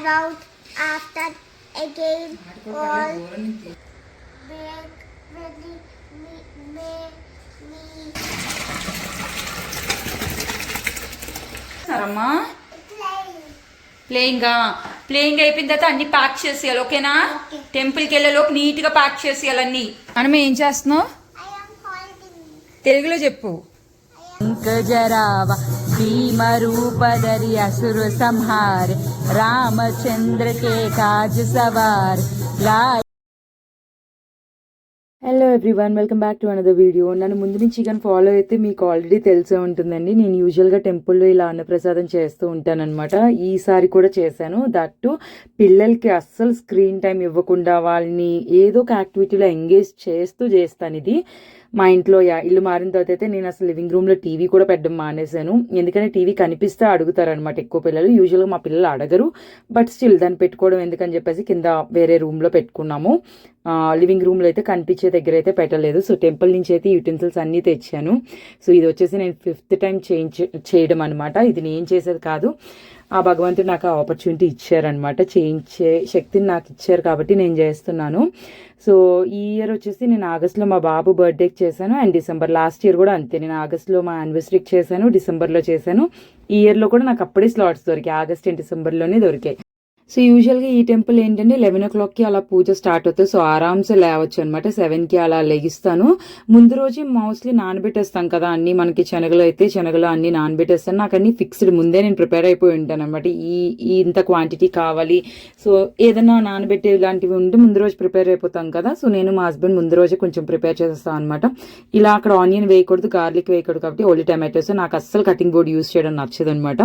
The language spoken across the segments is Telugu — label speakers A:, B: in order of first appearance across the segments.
A: about after again all make really me me me
B: సరమ్మా ప్లేయింగ్ ప్లేయింగ్ అయిపోయిన తర్వాత అన్ని ప్యాక్ చేసేయాలి ఓకేనా. టెంపుల్కి వెళ్ళేలోపు నీట్గా ప్యాక్ చేసేయాలి అన్ని. మనం ఏం చేస్తున్నావు?
A: I am holding.
B: తెలుగులో చెప్పు. జరావ. భీమ రూపధరి అసురు సంహార్ రామచంద్ర కే కాజ్ సవార్ hello everyone welcome back to another video నన్ను ముందు నుంచి కానీ ఫాలో అయితే మీకు ఆల్రెడీ తెలిసే ఉంటుందండి. నేను యూజువల్గా టెంపుల్లో ఇలా అన్నప్రసాదం చేస్తూ ఉంటానన్నమాట. ఈసారి కూడా చేశాను. దట్ టు పిల్లలకి అస్సలు స్క్రీన్ టైం ఇవ్వకుండా వాళ్ళని ఏదో ఒక యాక్టివిటీలో ఎంగేజ్ చేస్తూ చేస్తాను ఇది. మా ఇంట్లో యా ఇల్లు మారిన తర్వాత అయితే నేను అసలు లివింగ్ రూమ్లో టీవీ కూడా పెట్టడం మానేశాను. ఎందుకంటే టీవీ కనిపిస్తే అడుగుతారనమాట ఎక్కువ పిల్లలు. యూజువల్గా మా పిల్లలు అడగరు. బట్ స్టిల్ దాన్ని పెట్టుకోవడం ఎందుకని చెప్పేసి కింద వేరే రూమ్లో పెట్టుకున్నాము. ఆ, లివింగ్ రూమ్లో అయితే కనిపించే దగ్గర అయితే పెట్టలేదు. సో టెంపుల్ నుంచి అయితే యూటెన్సిల్స్ అన్నీ తెచ్చాను. సో ఇది వచ్చేసి నేను ఫిఫ్త్ టైం చేంజ్ చేయడం అనమాట ఇది నేను చేసేది కాదు. ఆ భగవంతుడు నాకు ఆ ఆపర్చునిటీ ఇచ్చారనమాట చేయించే శక్తిని నాకు ఇచ్చారు కాబట్టి నేను చేస్తున్నాను. సో ఈ ఇయర్ వచ్చేసి నేను ఆగస్ట్లో మా బాబు బర్త్డేకి చేశాను. అండ్ డిసెంబర్ లాస్ట్ ఇయర్ కూడా అంతే. నేను ఆగస్ట్లో మా యానివర్సరీకి చేశాను డిసెంబర్లో చేశాను. ఈ ఇయర్లో కూడా నాకు అప్పుడే స్లాట్స్ దొరికాయి. ఆగస్ట్ అండ్ డిసెంబర్లోనే దొరికాయి. సో యూజువల్గా ఈ టెంపుల్ ఏంటంటే లెవెన్ ఓ క్లాక్కి అలా పూజ స్టార్ట్ అవుతుంది. సో ఆరామ్సే లేవచ్చు అనమాట సెవెన్కి అలా లెగిస్తాను. ముందు రోజు మోస్ట్లీ నానబెట్టేస్తాం కదా అన్ని. మనకి శనగలు అయితే శనగలు అన్ని నానబెట్టేస్తాను. నాకు అన్ని ఫిక్స్డ్ ముందే నేను ప్రిపేర్ అయిపోయి ఉంటాను అనమాట ఈ ఇంత క్వాంటిటీ కావాలి. సో ఏదైనా నానబెట్టే ఇలాంటివి ఉంటే ముందు రోజు ప్రిపేర్ అయిపోతాం కదా. సో నేను మా హస్బెండ్ ముందు రోజే కొంచెం ప్రిపేర్ చేసేస్తాను అనమాట ఇలా అక్కడ ఆనియన్ వేయకూడదు గార్లిక్ వేయకూడదు కాబట్టి ఓన్లీ టమాటోస్ నాకు అస్సలు కటింగ్ బోర్డ్ యూస్ చేయడం నచ్చదు అనమాట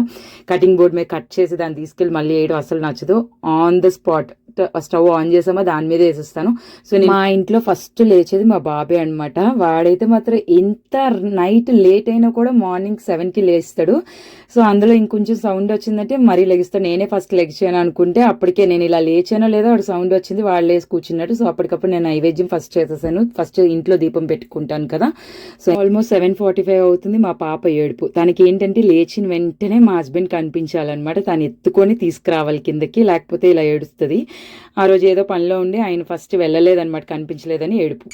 B: కటింగ్ బోర్డ్ మీద కట్ చేసి దాన్ని తీసుకెళ్ళి మళ్ళీ వేయడం అసలు నచ్చదు. On the spot stove on చేసామా దాని మీద వేసేస్తాను. సో మా ఇంట్లో ఫస్ట్ లేచేది మా బాబే అన్నమాట. వాడైతే మాత్రం ఎంత నైట్ లేట్ అయినా కూడా మార్నింగ్ సెవెన్కి లేస్తాడు. సో అందులో ఇంకొంచెం సౌండ్ వచ్చిందంటే మరీ లెగిస్తా. నేనే ఫస్ట్ లెగిచాను అనుకుంటే అప్పటికే నేను ఇలా లేచానో లేదో అక్కడ సౌండ్ వచ్చింది వాళ్ళు వేసి కూర్చున్నట్టు సో అప్పటికప్పుడు నేను నైవేద్యం ఫస్ట్ చేసేసాను. ఫస్ట్ ఇంట్లో దీపం పెట్టుకుంటాను కదా. So almost seven forty five అవుతుంది మా పాప ఏడుపు. తనకి ఏంటంటే లేచిన వెంటనే మా హస్బెండ్ కనిపించాలన్నమాట. తను ఎత్తుకొని తీసుకురావాలి కిందకి లేకపోతే ఇలా ఏడుస్తుంది. ఆ రోజు ఏదో పనిలో ఉండి ఆయన ఫస్ట్ వెళ్ళలేదన్నమాట కనిపించలేదని ఏడుపు.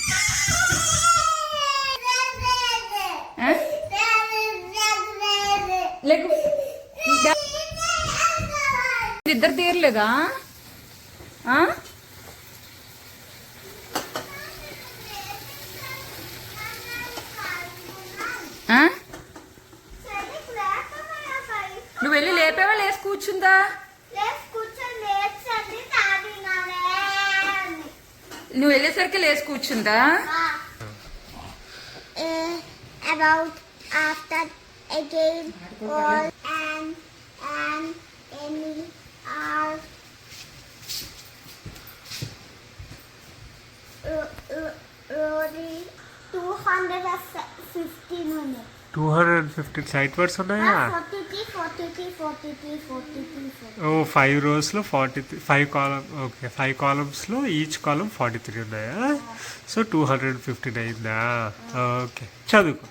B: లేకు ఇద్దరు తీరలేదా? నువ్వు వెళ్ళి లేపేవా? లేచి కూర్చుందా? నువ్వు వెళ్ళేసరికి లేచి కూర్చుందా?
A: Uh, about after again all and and any are Rory 215 minutes.
C: Two hundred and fifteen sight words ఉన్నాయా
A: 43, 43, 43, 43, 43.
C: ఓ five రోస్లో forty five column okay five కాలమ్స్లో each column forty three ఉన్నాయా? So two hundred and fifteen అయిందా ఓకే చదువుకో.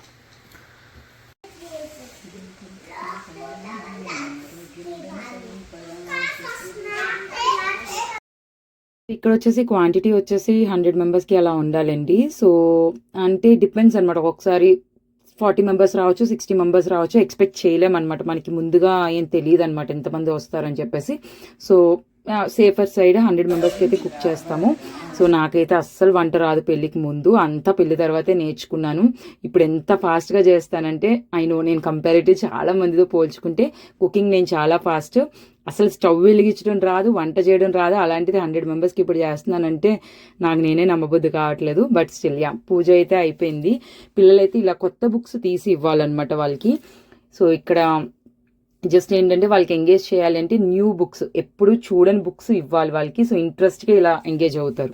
B: ఇక్కడ వచ్చేసి క్వాంటిటీ వచ్చేసి హండ్రెడ్ మెంబర్స్కి అలా ఉండాలండి. సో అంటే డిపెండ్స్ అనమాట ఒక్కొక్కసారి ఫార్టీ మెంబర్స్ రావచ్చు సిక్స్టీ మెంబర్స్ రావచ్చు ఎక్స్పెక్ట్ చేయలేమన్నమాట. మనకి ముందుగా ఏం తెలియదు అనమాట ఎంతమంది వస్తారని చెప్పేసి. సో సేఫర్ సైడ్ హండ్రెడ్ మెంబర్స్కి అయితే కుక్ చేస్తాము. సో నాకైతే అస్సలు వంట రాదు పెళ్ళికి ముందు. అంతా పెళ్ళి తర్వాతే నేర్చుకున్నాను. ఇప్పుడు ఎంత ఫాస్ట్గా చేస్తానంటే అయినో నేను కంపారిటివ్ చాలా మందితో పోల్చుకుంటే కుకింగ్ నేను చాలా ఫాస్ట్ అసలు స్టవ్ వెలిగించడం రాదు వంట చేయడం రాదు. అలాంటిది హండ్రెడ్ మెంబర్స్కి ఇప్పుడు చేస్తున్నానంటే నాకు నేనే నమ్మబుద్ధి కావట్లేదు. బట్ స్టిల్ యా పూజ అయితే అయిపోయింది. పిల్లలైతే ఇలా కొత్త బుక్స్ తీసి ఇవ్వాలన్నమాట వాళ్ళకి. సో ఇక్కడ జస్ట్ ఏంటంటే వాళ్ళకి ఎంగేజ్ చేయాలంటే న్యూ బుక్స్ ఎప్పుడు చూడని బుక్స్ ఇవ్వాలి వాళ్ళకి. సో ఇంట్రెస్ట్గా ఇలా ఎంగేజ్ అవుతారు.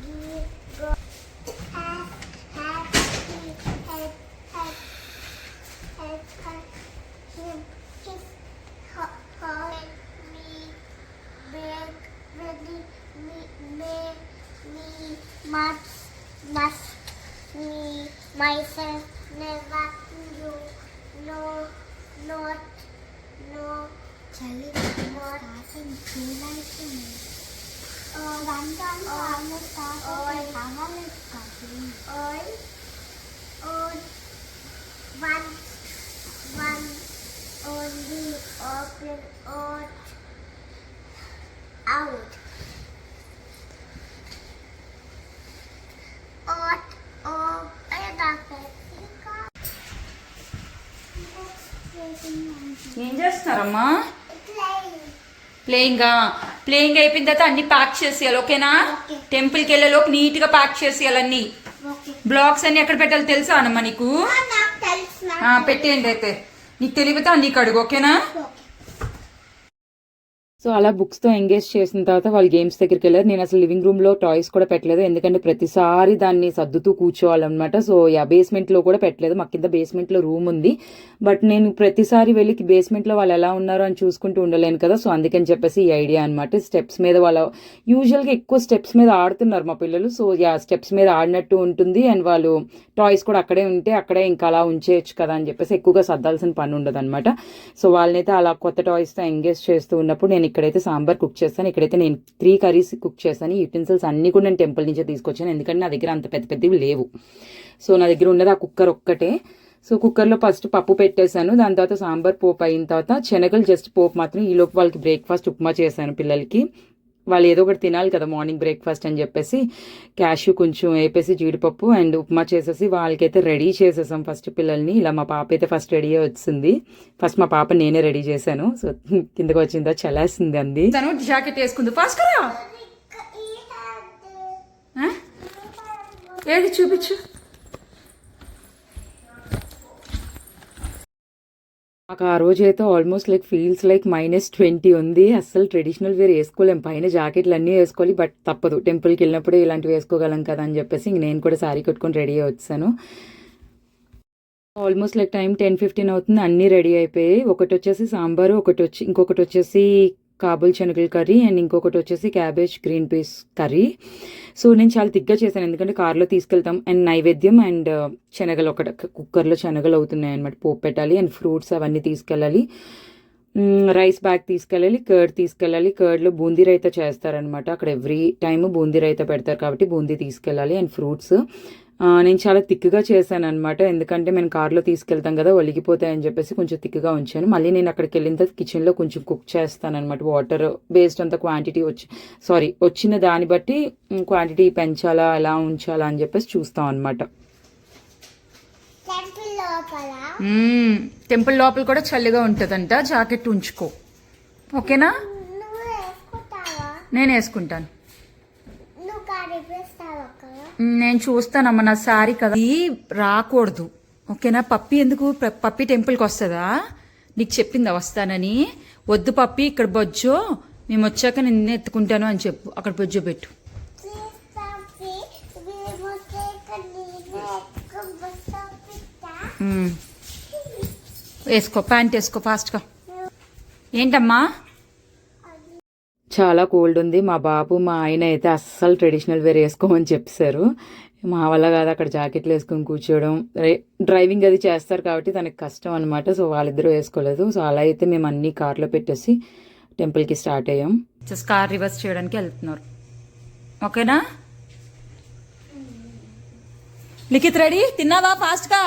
A: must, must me myself never you no not no Charlie not. starting realizing one one one only open out out.
B: ఏం చేస్తున్నారమ్మా ప్లేయింగ్ ప్లేయింగ్ అయిపోయిన తర్వాత అన్ని ప్యాక్ చేసేయాలి ఓకేనా. టెంపుల్కి వెళ్ళేలోపు నీట్గా ప్యాక్ చేసేయాలి అన్ని. బ్లాక్స్ అన్ని ఎక్కడ పెట్టాలో తెలుసా అన్నమ్మా నీకు? పెట్టేయండి అయితే. నీకు తెలివితే నీకు అడుగు ఓకేనా?
A: ఓకే
B: సో అలా బుక్స్తో ఎంగేజ్ చేసిన తర్వాత వాళ్ళు గేమ్స్ దగ్గరికి వెళ్ళారు. నేను అసలు లివింగ్ రూమ్లో టాయ్స్ కూడా పెట్టలేదు. ఎందుకంటే ప్రతిసారి దాన్ని సర్దుతూ కూర్చోవాలన్నమాట. సో యా బేస్మెంట్లో కూడా పెట్టలేదు. మా కింద బేస్మెంట్లో రూమ్ ఉంది. బట్ నేను ప్రతిసారి వెళ్ళి బేస్మెంట్లో వాళ్ళు ఎలా ఉన్నారో అని చూసుకుంటూ ఉండలేను కదా. సో అందుకని చెప్పేసి ఈ ఐడియా అనమాట స్టెప్స్ మీద వాళ్ళ యూజువల్గా ఎక్కువ స్టెప్స్ మీద ఆడుతున్నారు మా పిల్లలు. సో యా స్టెప్స్ మీద ఆడినట్టు ఉంటుంది. అండ్ వాళ్ళు టాయ్స్ కూడా అక్కడే ఉంటే అక్కడే ఇంకా అలా ఉంచేయచ్చు కదా అని చెప్పేసి ఎక్కువగా సర్దాల్సిన పని ఉండదు అనమాట సో వాళ్ళనైతే అలా కొత్త టాయ్స్తో ఎంగేజ్ చేస్తూ ఉన్నప్పుడు నేను ఇక్కడైతే సాంబార్ కుక్ చేస్తాను. ఇక్కడైతే నేను త్రీ కర్రీస్ కుక్ చేస్తాను. యూటెన్సిల్స్ అన్ని కూడా నేను టెంపుల్ నుంచే తీసుకొచ్చాను. ఎందుకంటే నా దగ్గర అంత పెద్ద పెద్దవి లేవు. సో నా దగ్గర ఉన్నది ఆ కుక్కర్ ఒక్కటే. సో కుక్కర్లో ఫస్ట్ పప్పు పెట్టేశాను. దాని తర్వాత సాంబార్ పోపు అయిన తర్వాత శనగలు జస్ట్ పోపు మాత్రం ఈ లోపు వాళ్ళకి బ్రేక్ఫాస్ట్ ఉప్మా చేశాను పిల్లలకి. వాళ్ళు ఏదో ఒకటి తినాలి కదా మార్నింగ్ బ్రేక్ఫాస్ట్ అని చెప్పేసి క్యాష్యూ కొంచెం వేపేసి జీడిపప్పు అండ్ ఉప్మా చేసేసి వాళ్ళకైతే రెడీ చేసేసాం ఫస్ట్ పిల్లల్ని. ఇలా మా పాప అయితే ఫస్ట్ రెడీ వచ్చింది. ఫస్ట్ మా పాప నేనే రెడీ చేశాను. సో కిందకి వచ్చిందో? చలేస్తుంది అంది. తను జాకెట్ వేసుకుంది. ఫాస్ట్ కదా ఏది చూపించు? మాకు ఆ రోజు అయితే almost like feels like minus twenty ఉంది. అస్సలు ట్రెడిషనల్ వేర్ వేసుకోలేం. పైన జాకెట్లు అన్నీ వేసుకోవాలి బట్ తప్పదు. టెంపుల్కి వెళ్ళినప్పుడు ఇలాంటివి వేసుకోగలం కదా అని చెప్పేసి ఇంక నేను కూడా శారీ కట్టుకొని రెడీ అయ్యి వచ్చాను. Almost like time ten fifteen అవుతుంది. అన్నీ రెడీ అయిపోయాయి. ఒకటి వచ్చేసి సాంబారు ఒకటి వచ్చి ఇంకొకటి వచ్చేసి కాబుల్ శనగల కర్రీ అండ్ ఇంకొకటి వచ్చేసి cabbage green peas curry. So నేను చాలా తిగ్గా చేశాను. ఎందుకంటే కార్లో తీసుకెళ్తాం అండ్ నైవేద్యం అండ్ uh, శనగలు ఒకటి కుక్కర్లో శనగలు అవుతున్నాయి అనమాట పోపు పెట్టాలి అండ్ ఫ్రూట్స్ అవన్నీ తీసుకెళ్ళాలి. రైస్ బ్యాగ్ తీసుకెళ్ళాలి కర్డ్ తీసుకెళ్ళాలి. కర్డ్లో బూందీ రైతా చేస్తారనమాట అక్కడ ఎవ్రీ టైమ్ బూందీ రైతా పెడతారు కాబట్టి బూందీ తీసుకెళ్ళాలి అండ్ ఫ్రూట్స్. నేను చాలా తిక్కుగా చేశాను అనమాట ఎందుకంటే మేము కార్లో తీసుకెళ్తాం కదా ఒలిగిపోతాయని చెప్పేసి కొంచెం తిక్కుగా ఉంచాను. మళ్ళీ నేను అక్కడికి వెళ్ళిన తర్వాత కిచెన్లో కొంచెం కుక్ చేస్తాను అనమాట వాటర్ బేస్డ్ అంత క్వాంటిటీ వచ్చి సారీ వచ్చిన దాన్ని బట్టి క్వాంటిటీ పెంచాలా ఎలా ఉంచాలా అని చెప్పేసి చూస్తాం అనమాట
A: టెంపుల్ లోపల?
B: కూడా చల్లిగా ఉంటుందంట. జాకెట్ ఉంచుకో. ఓకేనా? నేను వేసుకుంటాను
A: నువ్వు కనిపిస్తావా అక్కడ
B: మ్, నేను చూస్తానమ్మా నా శారీ కదా. ఇది రాకూడదు. ఓకేనా? పప్పి ఎందుకు? పప్పి టెంపుల్కి వస్తుందా? నీకు చెప్పిందా వస్తానని? వద్దు పప్పి ఇక్కడ బొజ్జో. మేము వచ్చాక నేను ఎత్తుకుంటాను అని చెప్పు. అక్కడ బొజ్జో పెట్టు. వేసుకో ప్యాంట్ వేసుకో ఫాస్ట్గా ఏంటమ్మా? చాలా కోల్డ్ ఉంది. మా బాబు మా ఆయన అయితే అస్సలు ట్రెడిషనల్ వేర్ వేసుకోమని చెప్పేశారు మా వల్ల కాదు అక్కడ జాకెట్లు వేసుకొని కూర్చోవడం. డ్రైవింగ్ అది చేస్తారు కాబట్టి తనకి కష్టం అనమాట సో వాళ్ళిద్దరూ వేసుకోలేదు. సో అలా అయితే మేము అన్ని కార్లో పెట్టేసి టెంపుల్కి స్టార్ట్ అయ్యాం. జస్ట్ కార్ రివర్స్ చేయడానికి వెళ్తున్నారు. ఓకేనా లిఖిత్ రెడీ? తిన్నావా ఫాస్ట్గా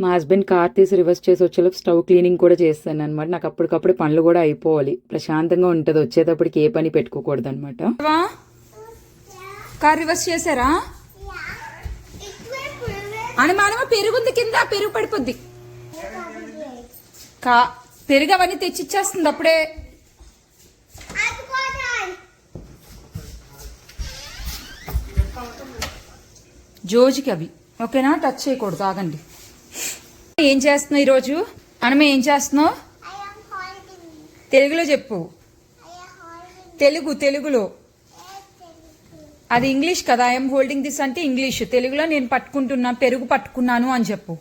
B: మా హస్బెండ్ కార్ తీసి రివర్స్ చేసి వచ్చేలోపు స్టవ్ క్లీనింగ్ కూడా చేస్తాను అనమాట నాకు అప్పటికప్పుడు పనులు కూడా అయిపోవాలి. ప్రశాంతంగా ఉంటుంది. వచ్చేటప్పటికి ఏ పని పెట్టుకోకూడదు అనమాట కార్ రివర్స్ చేశారా? అని మనమ పెరుగుంది కింద పెరుగు పడిపోద్ది. కా
D: పెరుగు అవన్నీ తెచ్చిచ్చేస్తుంది అప్పుడే. జోజికి అవి. ఓకేనా? టచ్ చేయకూడదు. ఆగండి. ఏం చేస్తున్నావు ఈరోజు? అనమే ఏం చేస్తున్నావు. తెలుగులో చెప్పు. తెలుగు తెలుగులో. అది ఇంగ్లీష్ కదా. ఐఎమ్ హోల్డింగ్ దిస్ అంటే ఇంగ్లీష్. తెలుగులో నేను పట్టుకుంటున్నా పెరుగు పట్టుకున్నాను అని చెప్పు.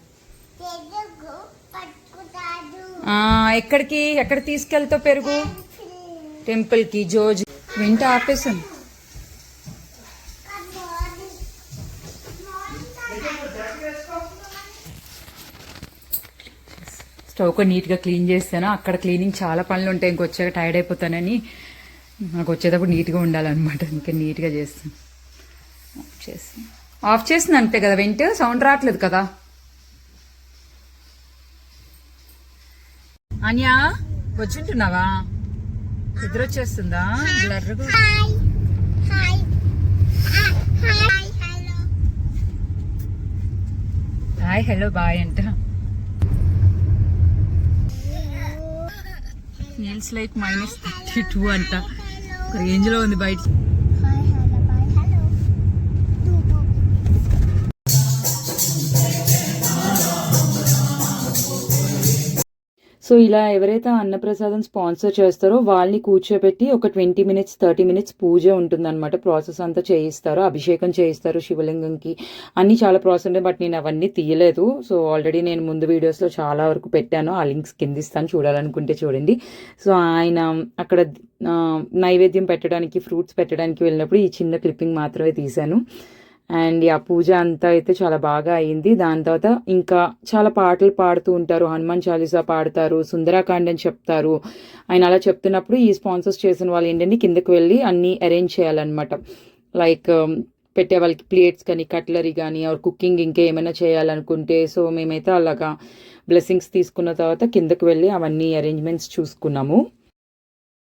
D: ఎక్కడికి? ఎక్కడ తీసుకెళ్తావు పెరుగు. టెంపుల్కి జోజ్. వింట ఆపేసాను. స్టవ్ కూడా నీట్గా క్లీన్ చేస్తాను. అక్కడ క్లీనింగ్ చాలా పనులు ఉంటాయి. ఇంకొచ్చాక టైర్డ్ అయిపోతానని నాకు వచ్చేటప్పుడు నీట్గా ఉండాలన్నమాట. ఇంకా నీట్గా చేస్తాను. ఆఫ్ చేసి ఆఫ్ చేసింది అంతే కదా వెంట? సౌండ్ రావట్లేదు కదా? అన్యా వచ్చుంటున్నావా? నిద్ర వచ్చేస్తుందా? బ్లర్గా. హాయ్ హలో బాయ్ అంట. Feels like minus thirty two అంట. ఒక రేంజ్లో ఉంది బయట.
B: సో ఇలా ఎవరైతే అన్నప్రసాదం స్పాన్సర్ చేస్తారో వాళ్ళని కూర్చోబెట్టి ఒక twenty minutes thirty minutes puja ఉంటుందన్నమాట. ప్రాసెస్ అంతా చేయిస్తారు అభిషేకం చేయిస్తారు శివలింగంకి. అన్ని చాలా ప్రాసెస్ ఉంటాయి బట్ నేను అవన్నీ తీయలేదు. సో ఆల్రెడీ నేను ముందు వీడియోస్లో చాలా వరకు పెట్టాను. ఆ లింక్స్ కిందిస్తాను చూడాలనుకుంటే చూడండి. సో ఆయన అక్కడ నైవేద్యం పెట్టడానికి ఫ్రూట్స్ పెట్టడానికి వెళ్ళినప్పుడు ఈ చిన్న క్లిప్పింగ్ మాత్రమే తీశాను. అండ్ ఆ పూజ అంతా అయితే చాలా బాగా అయింది. దాని తర్వాత ఇంకా చాలా పాటలు పాడుతూ ఉంటారు. హనుమాన్ చాలీసా పాడతారు సుందరాకాండ్ అని చెప్తారు. ఆయన అలా చెప్తున్నప్పుడు ఈ స్పాన్సర్స్ చేసిన వాళ్ళు ఏంటంటే కిందకి వెళ్ళి అన్నీ అరేంజ్ చేయాలన్నమాట. లైక్ um, పెట్టే వాళ్ళకి ప్లేట్స్ కానీ కట్లరీ కానీ ఆర్ కుకింగ్ ఇంకా ఏమైనా చేయాలనుకుంటే సో మేమైతే అలాగా బ్లెస్సింగ్స్ తీసుకున్న తర్వాత కిందకు వెళ్ళి అవన్నీ అరేంజ్మెంట్స్ చూసుకున్నాము.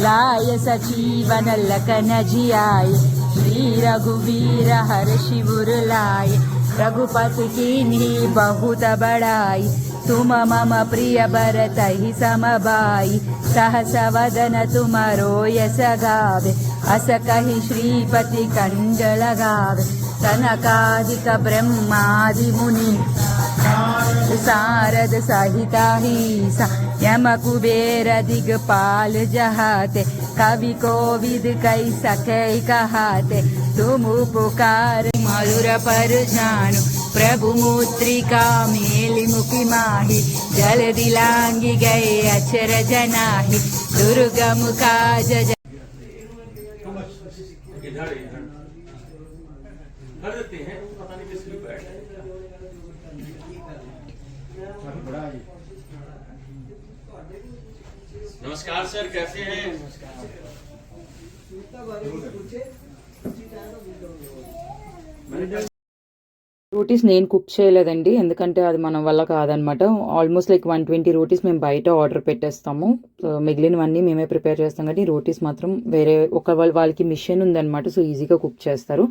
D: लाय सजीवन लखन जियाय श्री रघुवीर हर लाय रघुपति बहुत बड़ाई। तुम मम प्रिय भरत ही समबाई। सहस वदन गावे। अस कहि श्रीपति कनकादिक ब्रह्मादि मुनि दिगपाल जहाते कवि कोविद कई सके कहाते। पुकार मधुर पर जानु प्रभु मुद्रिका मेलि मुखि माहि जल दिलांगी गए अचर जनाहि दुर्गम काज
E: नमस्कार सर कैसे हैं?
B: రోటీస్ నేను కుక్ చేయలేదండి. ఎందుకంటే అది మనం వల్ల కాదనమాట. Almost like one twenty rotis మేము బయట ఆర్డర్ పెట్టేస్తాము. సో మిగిలినవన్నీ మేమే ప్రిపేర్ చేస్తాం. కానీ రోటీస్ మాత్రం వేరే ఒక వాళ్ళ వాళ్ళకి మిషన్ ఉందన్నమాట సో ఈజీగా కుక్ చేస్తారు.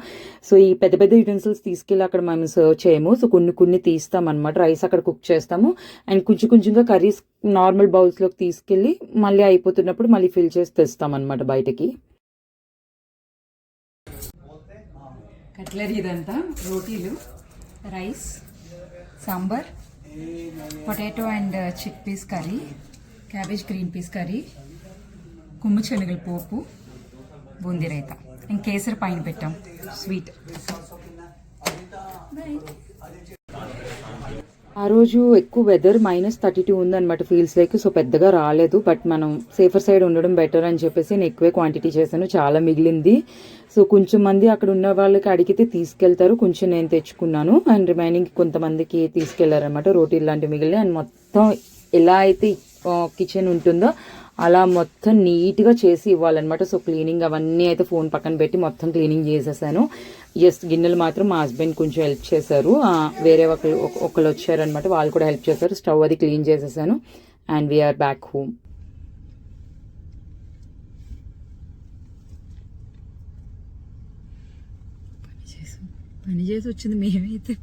B: సో ఈ పెద్ద పెద్ద యూటెన్సిల్స్ తీసుకెళ్ళి అక్కడ మేము సర్వ్ చేయము. సో కొన్ని కొన్ని తీస్తామన్నమాట రైస్ అక్కడ కుక్ చేస్తాము. అండ్ కొంచెం కొంచెంగా కర్రీస్ నార్మల్ బౌల్స్లోకి తీసుకెళ్ళి మళ్ళీ అయిపోతున్నప్పుడు మళ్ళీ ఫిల్ చేసి తెస్తామన్నమాట బయటకి.
D: కట్లరీ ఇదంతా రోటీలు. Rice sambar potato and chickpeas curry cabbage green peas curry కుమ్ము శనగల పోపు బూందీ రైత ఇంకేసరి పైన పెట్టాం స్వీట్
B: ఆ రోజు ఎక్కువ వెదర్ మైనస్ థర్టీ టూ ఉందన్నమాట ఫీల్స్ లైక్ సో పెద్దగా రాలేదు. బట్ మనం సేఫర్ సైడ్ ఉండడం బెటర్ అని చెప్పేసి నేను ఎక్కువే క్వాంటిటీ చేశాను. చాలా మిగిలింది. సో కొంచెం మంది అక్కడ ఉన్న వాళ్ళకి అడిగితే తీసుకెళ్తారు. కొంచెం నేను తెచ్చుకున్నాను. అండ్ రిమైనింగ్ కొంతమందికి తీసుకెళ్ళారనమాట రోటీ లాంటివి మిగిలి అండ్ మొత్తం ఎలా అయితే కిచెన్ ఉంటుందో అలా మొత్తం నీట్గా చేసి ఇవ్వాలన్నమాట. సో క్లీనింగ్ అవన్నీ అయితే ఫోన్ పక్కన పెట్టి మొత్తం క్లీనింగ్ చేసేసాను. జస్ట్ గిన్నెలు మాత్రం మా హస్బెండ్ కొంచెం హెల్ప్ చేశారు. వేరే ఒకరు ఒకళ్ళు వచ్చారనమాట వాళ్ళు కూడా హెల్ప్ చేశారు. స్టవ్ అది క్లీన్ చేసేసాను. అండ్ వీఆర్ బ్యాక్ హోమ్ పని చేసి వచ్చింది మేమైతే.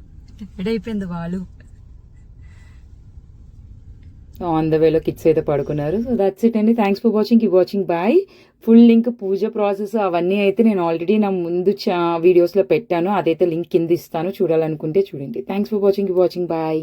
B: టైర్డ్ అయిపోయింది వాళ్ళు. ఆన్ ద వేలో కిడ్స్ అయితే పడుకున్నారు. సో దట్స్ ఇట్ అండి. థ్యాంక్స్ ఫర్ వాచింగ్ ఈ watching bye full link puja process అవన్నీ అయితే నేను ఆల్రెడీ నా ముందు చా వీడియోస్లో పెట్టాను. అదైతే లింక్ కింద ఇస్తాను. చూడాలనుకుంటే చూడండి. థ్యాంక్స్ ఫర్ వాచింగ్ ఈ వాచింగ్ బాయ్